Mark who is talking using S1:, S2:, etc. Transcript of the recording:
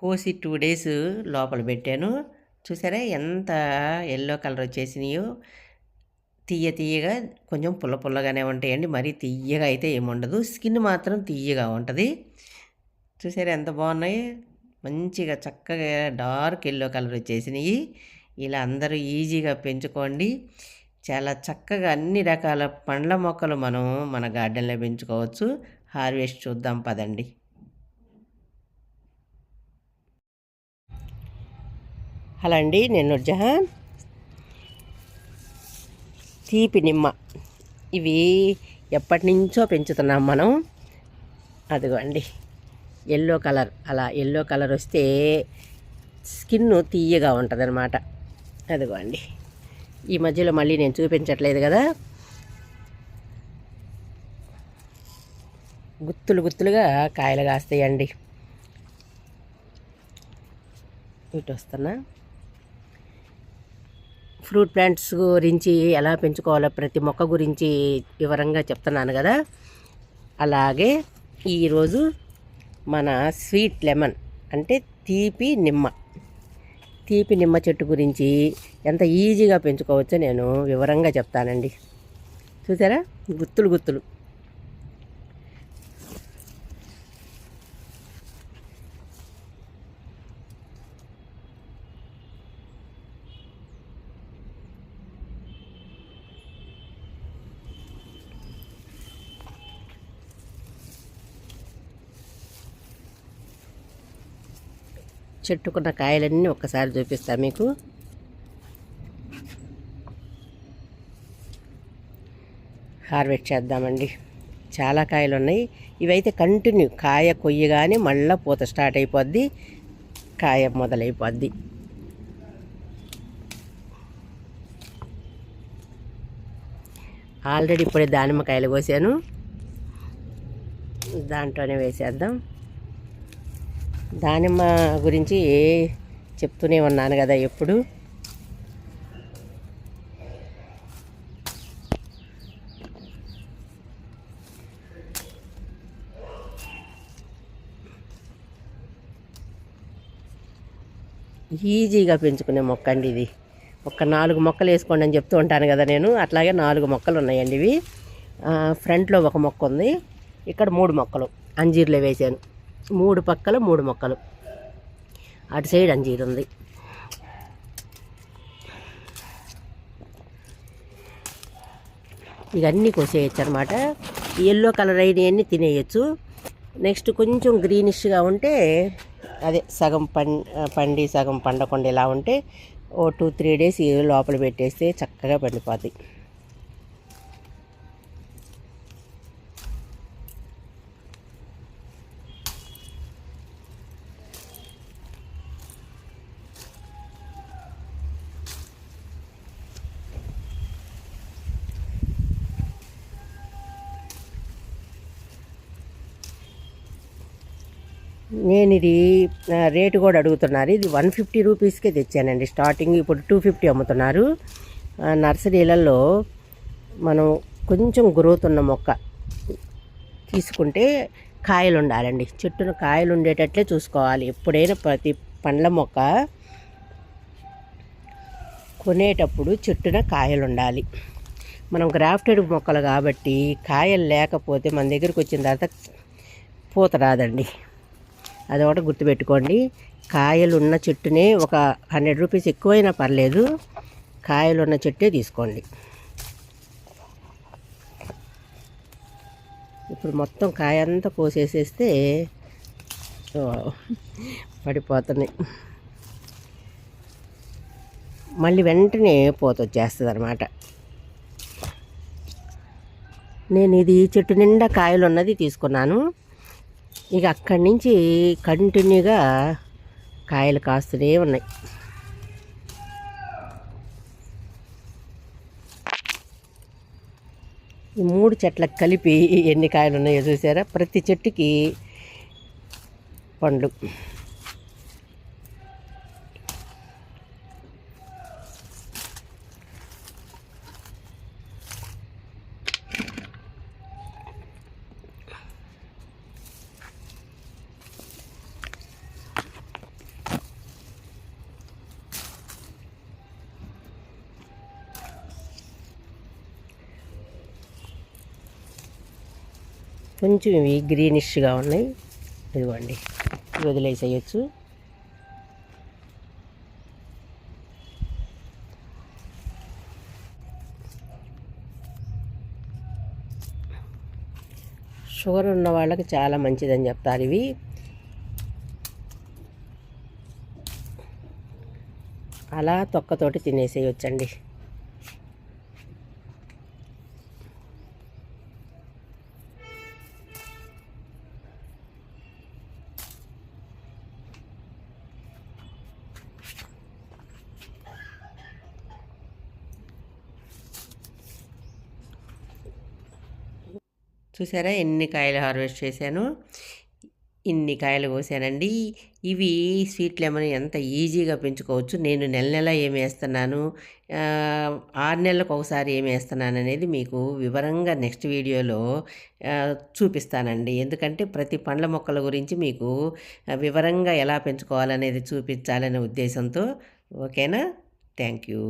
S1: కోసి two days లోపల పెట్టాను. చూసారా ఎంత ఎల్లో కలర్ వచ్చేసినాయో. తీయ తీయగా కొంచెం పుల్ల పుల్లగానే ఉంటాయండి. మరీ తీయగా అయితే ఏముండదు స్కిన్ మాత్రం తీయగా ఉంటుంది. చూసారా ఎంత బాగున్నాయి. మంచిగా చక్కగా డార్క్ ఎల్లో కలర్ వచ్చేసినాయి. ఇలా అందరూ ఈజీగా పెంచుకోండి. చాలా చక్కగా అన్ని రకాల పండ్ల మొక్కలు మనం మన గార్డెన్లో పెంచుకోవచ్చు. హార్వెస్ట్ చూద్దాం పదండి. హలో అండి నేను నుర్జహాన్ తీపి నిమ్మ. ఇవి ఎప్పటి నుంచో పెంచుతున్నాం మనం. అదిగో అండి ఎల్లో కలర్. అలా ఎల్లో కలర్ వస్తే స్కిన్ తీయగా ఉంటుంది అనమాట అదిగో అండి ఈ మధ్యలో మళ్ళీ నేను చూపించట్లేదు కదా. గుత్తులు గుత్తులుగా కాయలు కాస్తాయండి. ఇటు వస్తున్నా. ఫ్రూట్ ప్లాంట్స్ గురించి ఎలా పెంచుకోవాలో ప్రతి మొక్క గురించి వివరంగా చెప్తున్నాను కదా. అలాగే ఈరోజు మన స్వీట్ లెమన్ అంటే తీపి నిమ్మ. తీపి నిమ్మ చెట్టు గురించి ఎంత ఈజీగా పెంచుకోవచ్చో నేను వివరంగా చెప్తానండి. చూసారా? గుత్తులు గుత్తులు. చెట్టుకున్న కాయలన్నీ ఒక్కసారి చూపిస్తా మీకు. హార్వెస్ట్ చేద్దామండి. చాలా కాయలు ఉన్నాయి ఇవైతే కంటిన్యూ కాయ కొయ్యగానే మళ్ళీ పూత స్టార్ట్ అయిపోద్ది. కాయ మొదలైపోద్ది. ఆల్రెడీ ఇప్పుడే దానిమ్మకాయలు కోసాను. దాంట్లోనే వేసేద్దాం. దానిమ్మ గురించి చెప్తూనే ఉన్నాను కదా ఎప్పుడు? ఈజీగా పెంచుకునే మొక్క అండి ఇది. ఒక నాలుగు మొక్కలు వేసుకోండి అని చెప్తూ ఉంటాను కదా నేను. అట్లాగే నాలుగు మొక్కలు ఉన్నాయండి ఇవి. ఫ్రంట్లో ఒక మొక్క ఉంది. ఇక్కడ మూడు మొక్కలు. అంజీర్లో వేసాను మూడు పక్కల మూడు మొక్కలు. అటు సైడ్ అంజీరు ఉంది. ఇవన్నీ కోసేయచ్చు అనమాట ఎల్లో కలర్ అయినవన్నీ తినేయచ్చు. నెక్స్ట్ కొంచెం గ్రీనిష్గా ఉంటే అదే సగం పం పండి సగం పండకుండా ఇలా ఉంటే ఓ టూ త్రీ డేస్ లోపల పెట్టేస్తే చక్కగా పండిపోతాయి నేను ఇది రేటు కూడా అడుగుతున్నారు. ఇది వన్ ఫిఫ్టీ రూపీస్కే తెచ్చానండి స్టార్టింగ్. ఇప్పుడు టూ ఫిఫ్టీ అమ్ముతున్నారు. నర్సరీలలో మనం కొంచెం గ్రోత్ ఉన్న మొక్క తీసుకుంటే కాయలు ఉండాలండి చెట్టును కాయలు ఉండేటట్లే చూసుకోవాలి. ఎప్పుడైనా ప్రతి పండ్ల మొక్క కొనేటప్పుడు చెట్టున కాయలు ఉండాలి మనం గ్రాఫ్టెడ్ మొక్కలు కాబట్టి కాయలు లేకపోతే మన దగ్గరికి వచ్చిన తర్వాత పూత రాదండి. అది ఒకటి గుర్తుపెట్టుకోండి. కాయలు ఉన్న చెట్టునే ఒక హండ్రెడ్ రూపీస్ ఎక్కువైనా పర్లేదు. కాయలు ఉన్న చెట్టే తీసుకోండి. ఇప్పుడు మొత్తం కాయ అంతా కోసేసేస్తే పడిపోతున్నాయి మళ్ళీ వెంటనే పోత వచ్చేస్తుంది అనమాట నేను ఇది చెట్టు నిండా కాయలు ఉన్నది తీసుకున్నాను. ఇక అక్కడి నుంచి కంటిన్యూగా కాయలు కాస్తూనే ఉన్నాయి. ఈ మూడు చెట్లకు కలిపి ఎన్ని కాయలు ఉన్నాయో చూసారా? ప్రతి చెట్టుకి పండ్లు. కొంచెం ఇవి గ్రీనిష్గా ఉన్నాయి. ఇదిగోండి వదిలేసేయచ్చు. షుగర్ ఉన్న వాళ్ళకి చాలా మంచిదని చెప్తారు ఇవి. అలా తొక్కతోటి తినేసేయొచ్చండి. చూసారా? ఎన్ని కాయలు హార్వెస్ట్ చేశాను? ఇన్ని కాయలు కోసానండి. ఇవి స్వీట్ లెమన్ ఎంత ఈజీగా పెంచుకోవచ్చు. నేను నెల నెల ఏమి వేస్తున్నాను? ఆరు నెలలకు ఒకసారి ఏమి వేస్తున్నాను అనేది మీకు వివరంగా నెక్స్ట్ వీడియోలో చూపిస్తానండి. ఎందుకంటే ప్రతి పండ్ల మొక్కల గురించి మీకు వివరంగా ఎలా పెంచుకోవాలనేది చూపించాలనే ఉద్దేశంతో. ఓకేనా? Thank you.